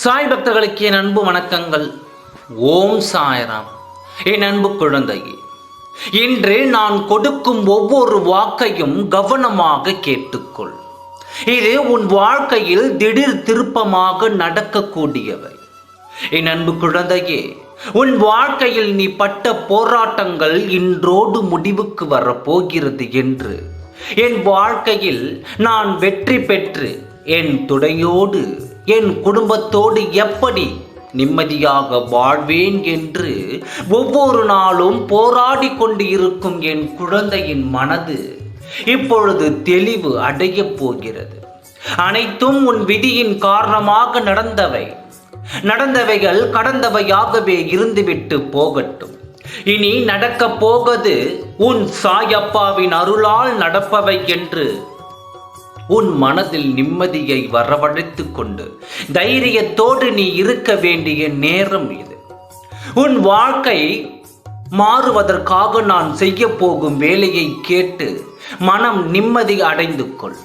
சாய் பக்தர்களுக்கு என் அன்பு வணக்கங்கள். ஓம் சாய்ராம். என் அன்பு குழந்தையே இன்று நான் கொடுக்கும் ஒவ்வொரு வாக்கையும் கவனமாக கேட்டுக்கொள். இது உன் வாழ்க்கையில் திடீர் திருப்பமாக நடக்கக்கூடியவை. என் அன்பு குழந்தையே உன் வாழ்க்கையில் நீ பட்ட போராட்டங்கள் இன்றோடு முடிவுக்கு வரப்போகிறது என்று. என் வாழ்க்கையில் நான் வெற்றி பெற்று என் துணையோடு என் குடும்பத்தோடு எப்படி நிம்மதியாக வாழ்வேன் என்று ஒவ்வொரு நாளும் போராடி கொண்டு இருக்கும் என் குழந்தையின் மனது இப்பொழுது தெளிவு அடையப் போகிறது. அனைத்தும் உன் விதியின் காரணமாக நடந்தவை. நடந்தவைகள் கடந்தவையாகவே இருந்துவிட்டு போகட்டும். இனி நடக்கப் போவது உன் சாயப்பாவின் அருளால் நடப்பவை என்று உன் மனதில் நிம்மதியை வரவழைத்து கொண்டு தைரியத்தோடு நீ இருக்க வேண்டிய நேரம் இது. உன் வாழ்க்கை மாறுவதற்காக நான் செய்ய போகும் வேலையை கேட்டு மனம் நிம்மதி அடைந்து கொள்.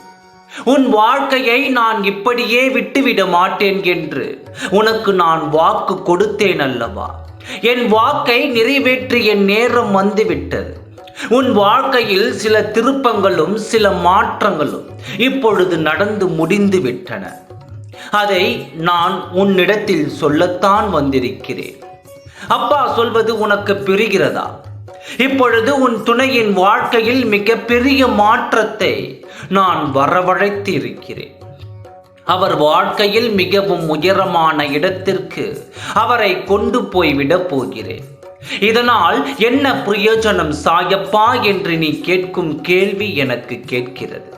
உன் வாழ்க்கையை நான் இப்படியே விட்டுவிட மாட்டேன் என்று உனக்கு நான் வாக்கு கொடுத்தேன் அல்லவா? என் வாக்கை நிறைவேற்றி என் நேரம் வந்துவிட்டது. உன் வாழ்க்கையில் சில திருப்பங்களும் சில மாற்றங்களும் இப்பொழுது நடந்து முடிந்து விட்டன. அதை நான் உன்னிடத்தில் சொல்லத்தான் வந்திருக்கிறேன். அப்பா சொல்வது உனக்கு பிரிகிறதா? இப்பொழுது உன் துணையின் வாழ்க்கையில் மிகப்பெரிய மாற்றத்தை நான் வரவழைத்து இருக்கிறேன் அவர் வாழ்க்கையில் மிகவும் உயரமான இடத்திற்கு அவரை கொண்டு போய் விடப் போகிறேன். இதனால் என்ன பிரயோஜனம் சாயப்பா என்று நீ கேட்கும் கேள்வி எனக்கு கேட்கிறது.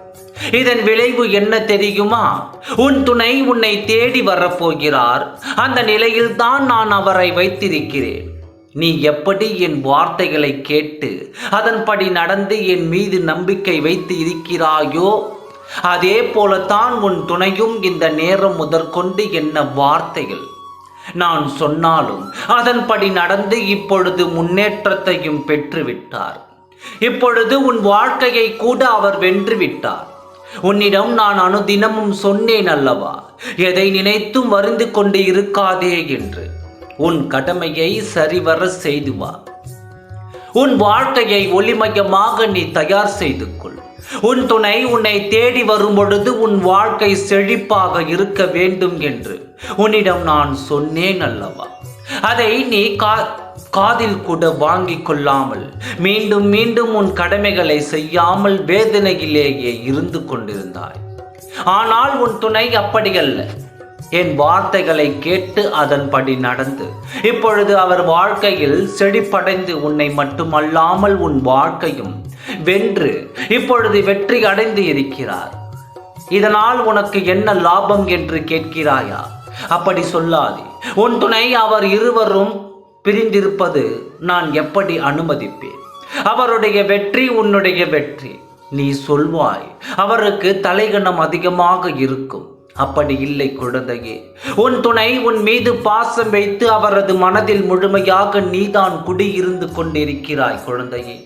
இதன் விளைவு என்ன தெரியுமா? உன் துணை உன்னை தேடி வரப்போகிறார். அந்த நிலையில்தான் நான் அவரை வைத்திருக்கிறேன். நீ எப்படி என் வார்த்தைகளை கேட்டு அதன்படி நடந்து என் மீது நம்பிக்கை வைத்து இருக்கிறாயோ? அதே போலத்தான் உன் துணையும் இந்த நேரம் முதற்கொண்டு என்ன வார்த்தைகள் நான் சொன்னாலும் அதன்படி நடந்து இப்பொழுது முன்னேற்றத்தையும் பெற்றுவிட்டார். இப்பொழுது உன் வாழ்க்கையை கூட அவர் வென்று விட்டார் உன்னிடம் நான் அனுதினமும் சொன்னேன் அல்லவா? எதை நினைத்தும் வருந்து கொண்டு இருக்காதே என்று. உன் கடமையை சரிவர செய்து வா. உன் வாழ்க்கையை ஒளிமயமாக நீ தயார் செய்து கொள். உன் துணை உன்னை தேடி வரும் பொழுது உன் வாழ்க்கை செழிப்பாக இருக்க வேண்டும் என்று. உன்னிடம் நான் சொன்னேன் அல்லவா? அதை நீ கா காதில் கூட வாங்கிக் கொள்ளாமல் மீண்டும் மீண்டும் உன் கடமைகளை செய்யாமல் வேதனையிலேயே இருந்து கொண்டிருந்தாய். ஆனால் உன் துணை அப்படியல்ல என் வார்த்தைகளை கேட்டு அதன்படி நடந்து இப்பொழுது அவர் வாழ்க்கையில் செழிப்படைந்து உன்னை மட்டுமல்லாமல் உன் வாழ்க்கையும் வென்று இப்பொழுது வெற்றி அடைந்து இருக்கிறார். இதனால் உனக்கு என்ன லாபம் என்று கேட்கிறாயா? அப்படி சொல்லாதே. உன் துணை அவர் இருவரும் பிரிந்திருப்பது நான் எப்படி அனுமதிப்பேன்? அவருடைய வெற்றி உன்னுடைய வெற்றி. நீ சொல்வாய் அவருக்கு தலைகணம் அதிகமாக இருக்கும். அப்படி இல்லை குழந்தையே உன் துணை உன் மீது பாசம் வைத்து அவரது மனதில் முழுமையாக நீதான் குடியிருந்து கொண்டிருக்கிறாய் குழந்தையே.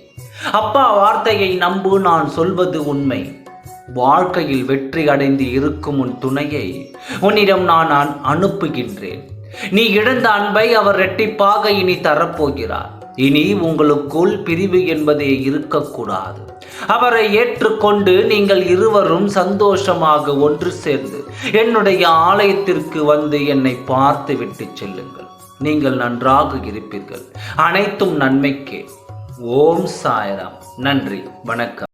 அப்பா வார்த்தையை நம்பு நான் சொல்வது உண்மை. வாழ்க்கையில் வெற்றி அடைந்து இருக்கும் உன் துணையை உன்னிடம் நான் நான் அனுப்புகின்றேன். நீ இழந்த அன்பை அவர் இரட்டிப்பாக இனி தரப்போகிறார். இனி உங்களுக்குள் பிரிவு என்பதே இருக்கக்கூடாது. அவரை ஏற்றுக்கொண்டு நீங்கள் இருவரும் சந்தோஷமாக ஒன்று சேர்ந்து என்னுடைய ஆலயத்திற்கு வந்து என்னை பார்த்து விட்டு செல்லுங்கள். நீங்கள் நன்றாக இருப்பீர்கள். அனைத்தும் நன்மைக்கே. ஓம் சாயராம். நன்றி. வணக்கம்.